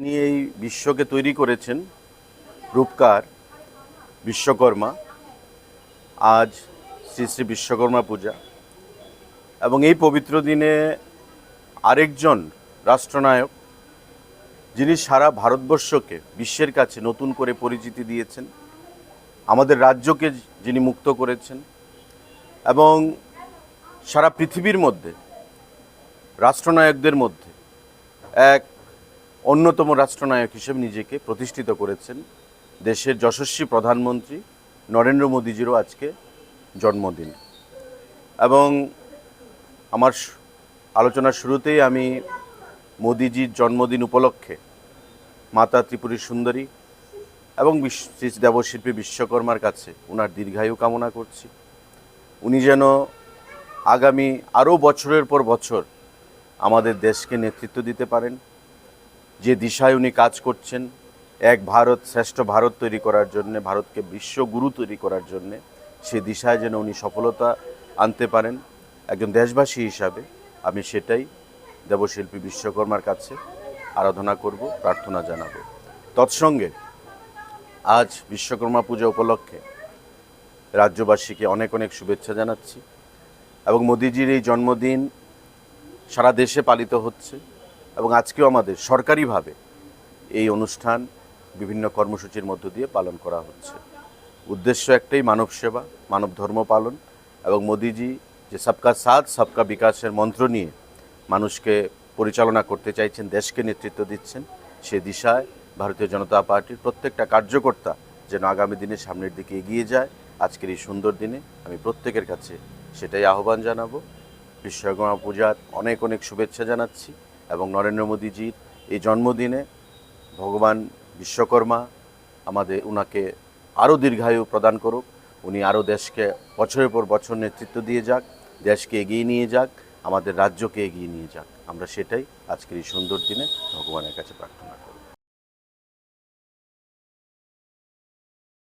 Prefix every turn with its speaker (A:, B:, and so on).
A: তিনি এই বিশ্বকে তৈরি করেছেন রূপকার বিশ্বকর্মা। আজ শ্রী শ্রী বিশ্বকর্মা পূজা। এবং এই পবিত্র দিনে আরেকজন রাষ্ট্রনায়ক, যিনি সারা ভারতবর্ষকে বিশ্বের কাছে নতুন করে পরিচিতি দিয়েছেন, আমাদের রাজ্যকে যিনি মুক্ত করেছেন এবং সারা পৃথিবীর মধ্যে রাষ্ট্রনায়কদের মধ্যে এক অন্যতম রাষ্ট্রনায়ক হিসেবে নিজেকে প্রতিষ্ঠিত করেছেন দেশের যশস্বী প্রধানমন্ত্রী নরেন্দ্র মোদীজিরও আজকে জন্মদিন। এবং আমার আলোচনার শুরুতেই আমি মোদিজির জন্মদিন উপলক্ষে মাতা ত্রিপুরী সুন্দরী এবং দেবশিল্পী বিশ্বকর্মার কাছে ওনার দীর্ঘায়ু কামনা করছি। উনি যেন আগামী আরও বছরের পর বছর আমাদের দেশকে নেতৃত্ব দিতে পারেন। যে দিশায় উনি কাজ করছেন, এক ভারত, শ্রেষ্ঠ ভারত তৈরি করার জন্যে, ভারতকে বিশ্বগুরু তৈরি করার জন্যে, সে দিশায় যেন উনি সফলতা আনতে পারেন। একজন দেশবাসী হিসাবে আমি সেটাই দেবশিল্পী বিশ্বকর্মার কাছে আরাধনা করব, প্রার্থনা জানাব। তৎসঙ্গে আজ বিশ্বকর্মা পূজা উপলক্ষে রাজ্যবাসীকে অনেক অনেক শুভেচ্ছা জানাচ্ছি এবং মোদিজির এই জন্মদিন সারা দেশে পালিত হচ্ছে। এবং আজকেও আমাদের সরকারিভাবে এই অনুষ্ঠান বিভিন্ন কর্মসূচির মধ্য দিয়ে পালন করা হচ্ছে। উদ্দেশ্য একটাই মানব সেবা, মানব ধর্ম পালন এবং মোদিজি যে সবকা সাথ, সবকা বিকাশের মন্ত্র নিয়ে মানুষকে পরিচালনা করতে চাইছেন, দেশকে নেতৃত্ব দিচ্ছেন, সে দিশায় ভারতীয় জনতা পার্টির প্রত্যেকটা কার্যকর্তা যেন আগামী দিনে সামনের দিকে এগিয়ে যায়। আজকের এই সুন্দর দিনে আমি প্রত্যেকের কাছে সেটাই আহ্বান জানাব। বিশ্বকর্মা পূজার অনেক অনেক শুভেচ্ছা জানাচ্ছি। এবং নরেন্দ্র মোদীজির এই জন্মদিনে ভগবান বিশ্বকর্মা আমাদের ওনাকে আরও দীর্ঘায়ু প্রদান করুক। উনি আরও দেশকে বছরের পর বছর নেতৃত্ব দিয়ে যাক, দেশকে এগিয়ে নিয়ে যাক, আমাদের রাজ্যকে এগিয়ে নিয়ে যাক। আমরা সেটাই আজকের এই সুন্দর দিনে ভগবানের কাছে প্রার্থনা করি।